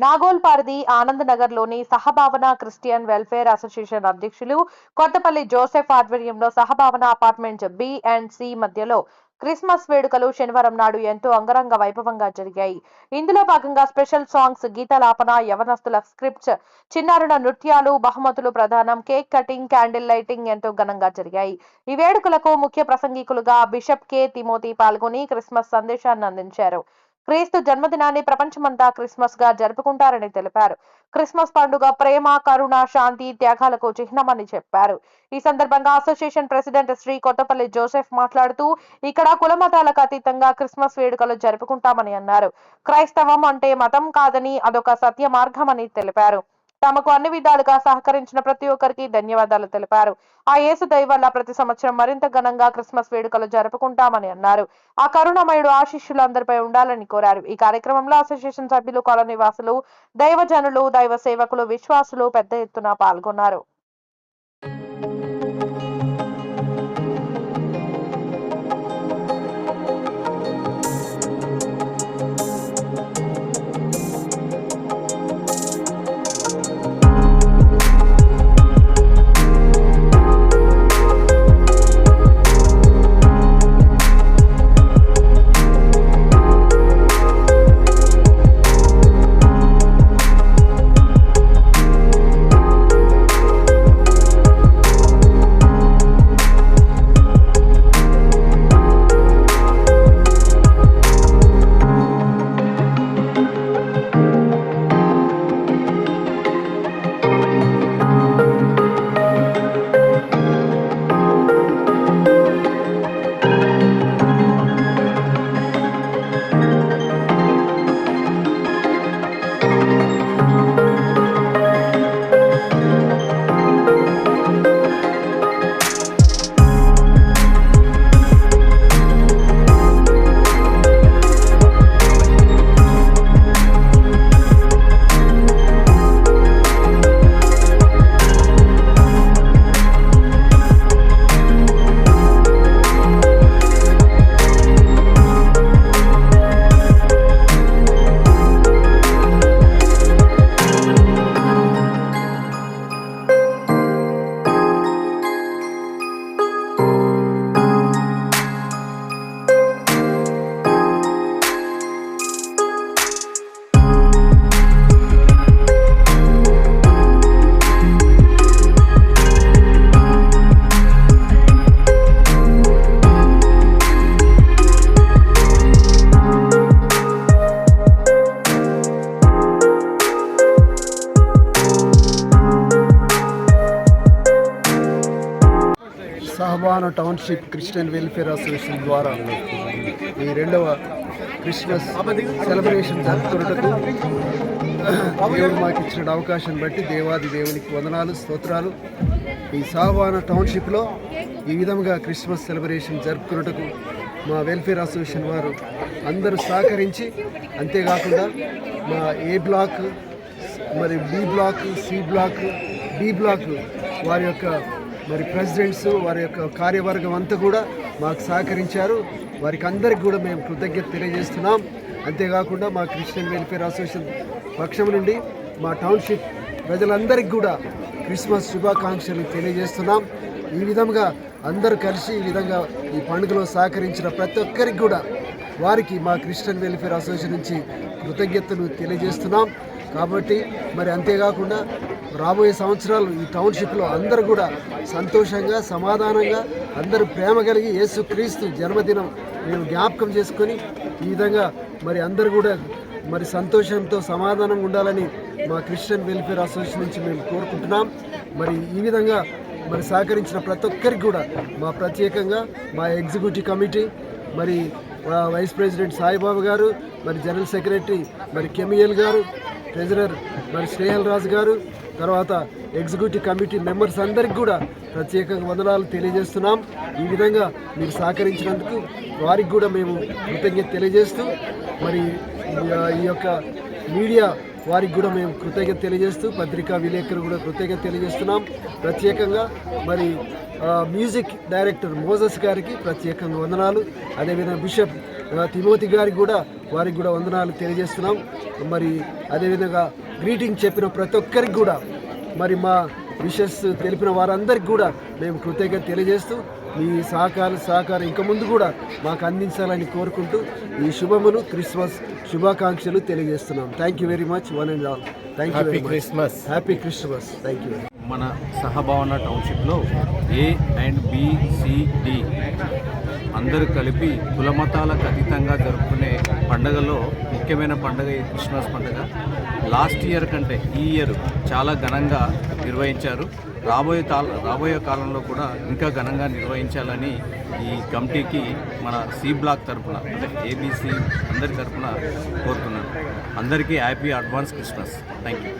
నాగోల్పారిది ఆనంద్ నగర్లోని సహభావన Christian welfare association అధ్యక్షులు Kothapalli Joseph ఆధ్వర్యంలో Sahabhavana apartment B and C మధ్యలో క్రిస్మస్ వేడుకలు శనివారం నాడు ఎంతో అంగరంగ వైభవంగా జరిగాయి. ఇందులో భాగంగా స్పెషల్ సాంగ్స్ గీతలాపన యవనస్తుల స్క్రిప్ట్స్ చిన్నారుల నృత్యాలు బహుమతులు ప్రదానం కేక్ కటింగ్ క్యాండిల్ లైటింగ్ ఎంతో ఘనంగా జరిగాయి. ఈ వేడుకలకు ముఖ్య ప్రసంగికులుగా బిషప్ కె తిమోతి పాల్గొని క్రిస్మస్ సందేశాన్ని అందించారు. క్రీస్తు జన్మదినాన్ని ప్రపంచమంతా క్రిస్మస్గా జరుపుకుంటారని తెలిపారు. క్రిస్మస్ పండుగ ప్రేమ కరుణ శాంతి త్యాగాలకు చిహ్నమని చెప్పారు. ఈ సందర్భంగా association president Shri Kothapalli Joseph మాట్లాడుతూ ఇక్కడ కుల మతాలకు అతీతంగా క్రిస్మస్ వేడుకలు జరుపుకుంటామని అన్నారు. క్రైస్తవం అంటే మతం కాదని అదొక సత్య మార్గమని తెలిపారు. తమకు అన్ని విధాలుగా సహకరించిన ప్రతి ఒక్కరికి ధన్యవాదాలు తెలిపారు. ఆ యేసు దయ వల్ల ప్రతి సంవత్సరం మరింత ఘనంగా క్రిస్మస్ వేడుకలు జరుపుకుంటామని అన్నారు. ఆ కరుణమయుడు ఆశీస్సులు అందరిపై ఉండాలని కోరారు. ఈ కార్యక్రమంలో అసోసియేషన్ సభ్యులు కాలనీ వాసులు దైవజనులు దైవ సేవకులు విశ్వాసులు పెద్ద ఎత్తున పాల్గొన్నారు. Sahabhavana township Christian welfare association ద్వారా ఈ రెండవ క్రిస్మస్ సెలబ్రేషన్ జరుపుకున్నట్టు దేవుడు మాకు ఇచ్చిన అవకాశం బట్టి దేవాది దేవునికి వందనాలు స్తోత్రాలు. ఈ సాహ్వాన టౌన్షిప్లో ఈ విధంగా క్రిస్మస్ సెలబ్రేషన్ జరుపుకున్నటకు మా వెల్ఫేర్ అసోసియేషన్ వారు అందరూ సహకరించి అంతేకాకుండా మా ఏ బ్లాక్ మరి B block C block D block వారి యొక్క మరి ప్రెసిడెంట్స్ వారి యొక్క కార్యవర్గం అంతా కూడా మాకు సహకరించారు. వారికి అందరికి కూడా మేము కృతజ్ఞత తెలియజేస్తున్నాం. అంతేకాకుండా మా క్రిస్టియన్ వెల్ఫేర్ అసోసియేషన్ పక్షం నుండి మా టౌన్షిప్ ప్రజలందరికీ కూడా క్రిస్మస్ శుభాకాంక్షలు తెలియజేస్తున్నాం. ఈ విధంగా అందరూ కలిసి ఈ విధంగా ఈ పండుగలో సహకరించిన ప్రతి ఒక్కరికి కూడా వారికి మా క్రిస్టియన్ వెల్ఫేర్ అసోసియేషన్ నుంచి కృతజ్ఞతలు తెలియజేస్తున్నాం. కాబట్టి మరి అంతేకాకుండా రాబోయే సంవత్సరాలు ఈ టౌన్షిప్లో అందరూ కూడా సంతోషంగా సమాధానంగా అందరూ ప్రేమ కలిగి యేసుక్రీస్తు జన్మదినం మేము జ్ఞాపకం చేసుకొని ఈ విధంగా మరి అందరు కూడా మరి సంతోషంతో సమాధానంగా ఉండాలని మా క్రిస్టియన్ వెల్ఫేర్ అసోసియేషన్ నుంచి మేము కోరుకుంటున్నాం. మరి ఈ విధంగా మరి సహకరించిన ప్రతి ఒక్కరికి కూడా మా ప్రత్యేకంగా మా ఎగ్జిక్యూటివ్ కమిటీ మరి వైస్ ప్రెసిడెంట్ సాయిబాబు గారు మరి జనరల్ సెక్రటరీ మరి కెమియల్ గారు ట్రెజరర్ మరి శ్రేహల్ రాజు గారు తర్వాత ఎగ్జిక్యూటివ్ కమిటీ మెంబర్స్ అందరికి కూడా ప్రత్యేకంగా వందనాలు తెలియజేస్తున్నాం. ఈ విధంగా మీరు సహకరించినందుకు వారికి కూడా మేము కృతజ్ఞత తెలియజేస్తూ మరి ఈ- ఈ యొక్క మీడియా వారికి కూడా మేము కృతజ్ఞత తెలియజేస్తూ పత్రికా విలేకరు కూడా కృతజ్ఞత తెలియజేస్తున్నాం. ప్రత్యేకంగా మరి మ్యూజిక్ డైరెక్టర్ మోజస్ గారికి ప్రత్యేకంగా వందనాలు. అదేవిధంగా బిషప్ తిమోతి గారికి కూడా వారికి కూడా వందనాలు తెలియజేస్తున్నాం. మరి అదేవిధంగా గ్రీటింగ్ చెప్పిన ప్రతి ఒక్కరికి కూడా మరి మా విషెస్ తెలిపిన వారందరికీ కూడా మేము కృతజ్ఞత తెలియజేస్తూ మీ సహకారం సహకారం ఇంకా ముందు కూడా మాకు అందించాలని కోరుకుంటూ ఈ శుభమును క్రిస్మస్ శుభాకాంక్షలు తెలియజేస్తున్నాం. Thank you very much one and all thank you very much Christmas happy Christmas thank you మన సహభావన టౌన్షిప్లో ఏ అండ్ బిసిడి అందరు అందరూ కలిపి కులమతాలకు అతీతంగా జరుపుకునే పండగలో ముఖ్యమైన పండగ ఈ క్రిస్మస్ పండగ. లాస్ట్ ఇయర్ కంటే ఈ ఇయర్ చాలా ఘనంగా నిర్వహించారు. రాబోయే కాల రాబోయే కాలంలో కూడా ఇంకా ఘనంగా నిర్వహించాలని ఈ కమిటీకి మన సి బ్లాక్ తరపున అంటే ఏబీసీ అందరి తరపున కోరుతున్నాను. అందరికీ happy advance Christmas. Thank you